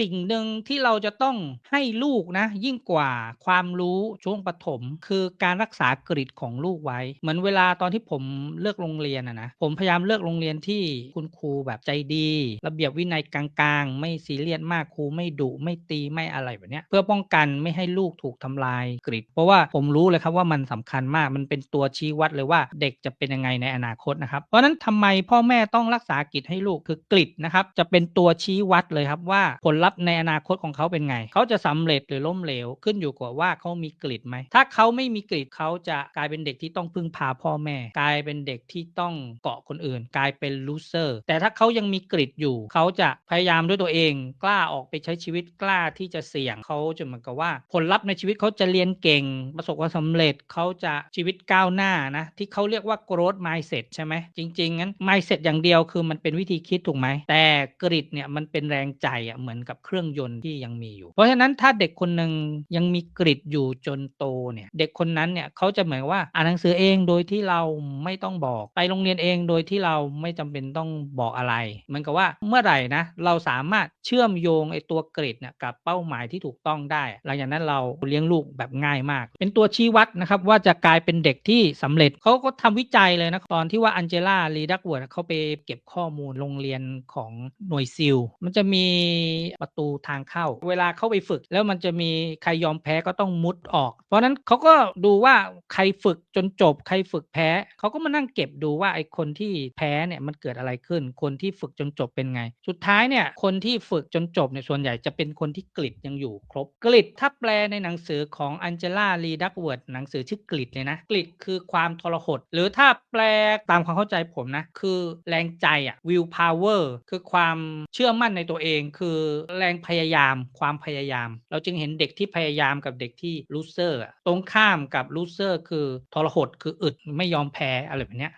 สิ่งหนึ่งที่เราจะต้องให้ลูกนะ ยิ่งกว่าความรู้ช่วงประถมคือการรักษากริดของลูกไว้ เหมือนเวลาตอนที่ผมเลือกโรงเรียนอะนะผมพยายามเลือกโรงเรียนที่คุณครูแบบใจดี ระเบียบวินัยกลางๆ ไม่ซีเรียสมากครูไม่ดุไม่ตีไม่อะไรแบบเนี้ยเพื่อป้องกันไม่ให้ลูกถูกทำลายกริดเพราะว่าผมรู้เลยครับว่ามันสำคัญมากมันเป็นตัวชี้วัดเลยว่าเด็กจะเป็นยังไงในอนาคตนะครับเพราะฉะนั้นทำไมพ่อแม่ต้องรักษากริดให้ลูกคือกริดนะครับจะเป็นตัวชี้วัดเลยครับว่าผลลัพธ์ในอนาคตของเขาเป็นไง เขาจะสำเร็จหรือล้มเหลวขึ้นอยู่กับว่าเขามีกริดไหม ถ้าเขาไม่มีกริดเขาจะกลายเป็นเด็กที่ต้องพึ่งพาพ่อแม่ กลายเป็นเด็กที่ต้องเกาะคนอื่น กลายเป็นลูเซอร์ แต่ถ้าเขายังมีกริดอยู่ เขาจะพยายามด้วยตัวเอง กล้าออกไปใช้ชีวิตกล้าที่จะเสี่ยง เขาจะเหมือนกับว่า ผลลัพธ์ในชีวิตเขาจะเรียนเก่ง ประสบความสำเร็จ เขาจะชีวิตก้าวหน้านะ ที่เขาเรียกว่า growth mindset ใช่ไหม จริง ๆ งั้น mindset อย่างเดียวคือมันเป็นวิธีคิดถูกไหม แต่กริดเนี่ยมันเป็นแรงใจอะเหมือนกับเครื่องยนต์ที่ยังมีอยู่ เพราะฉะนั้นถ้าเด็กคนหนึ่งยังมีกริดอยู่จนโตเนี่ยเด็กคนนั้นเนี่ยเขาจะเหมือนว่าอ่านหนังสือเองโดยที่เราไม่ต้องบอกไปโรงเรียนเองโดยที่เราไม่จำเป็นต้องบอกอะไรเหมือนกับว่าเมื่อไหร่นะเราสามารถเชื่อมโยงไอ้ตัวกริดเนี่ยกับเป้าหมายที่ถูกต้องได้ หลังจากนั้นเราเลี้ยงลูกแบบง่ายมาก เป็นตัวชี้วัดนะครับว่าจะกลายเป็นเด็กที่สำเร็จเขาก็ทำวิจัยเลยนะตอนที่ว่าอันเจล่าลีดักเวิร์ดเขาไปเก็บข้อมูลโรงเรียนของหน่วยซิลมันจะมีประตูทางเข้า เวลาเข้าไปฝึก แล้วมันจะมีใครยอมแพ้ก็ต้องมุดออก เพราะนั้นเขาก็ดูว่าใครฝึกจนจบ ใครฝึกแพ้เขาก็มานั่งเก็บดูว่าไอ้คนที่แพ้เนี่ยมันเกิดอะไรขึ้น คนที่ฝึกจนจบเป็นไง สุดท้ายเนี่ยคนที่ฝึกจนจบเนี่ยส่วนใหญ่จะเป็นคนที่กริดยังอยู่ครบกริดถ้าแปลในหนังสือของอันเจล่าลีดักเวิร์ดหนังสือชื่อกริดเลยนะกริดคือความทรหด หรือถ้าแปลตามความเข้าใจผมนะ คือแรงใจอะ will power คือความเชื่อมั่นในตัวเอง คือแรงพยายามความพยายาม เราจึงเห็นเด็กที่พยายามกับเด็กที่ loser อะตรงข้ามกับลูเซอร์คือทรหดคืออึดไม่ยอมแพ้อะไรแบบเนี้ย